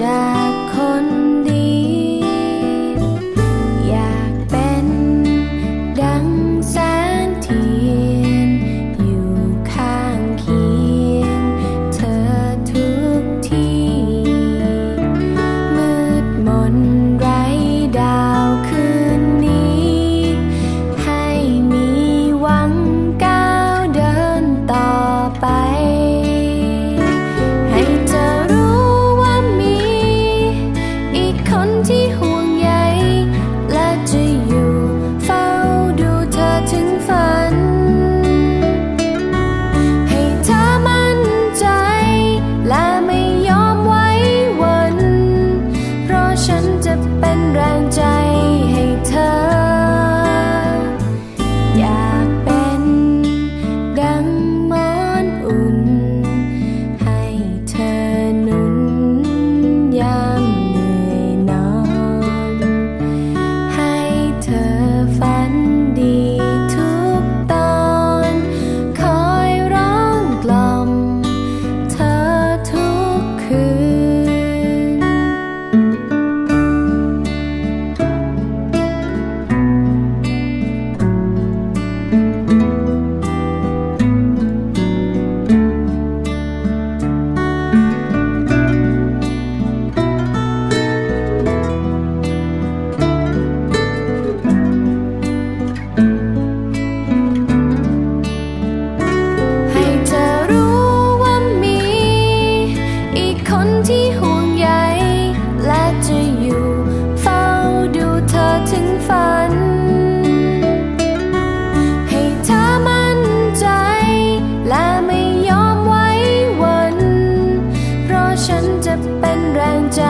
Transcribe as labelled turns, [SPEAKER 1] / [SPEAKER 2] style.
[SPEAKER 1] drive เป็นแรงใจ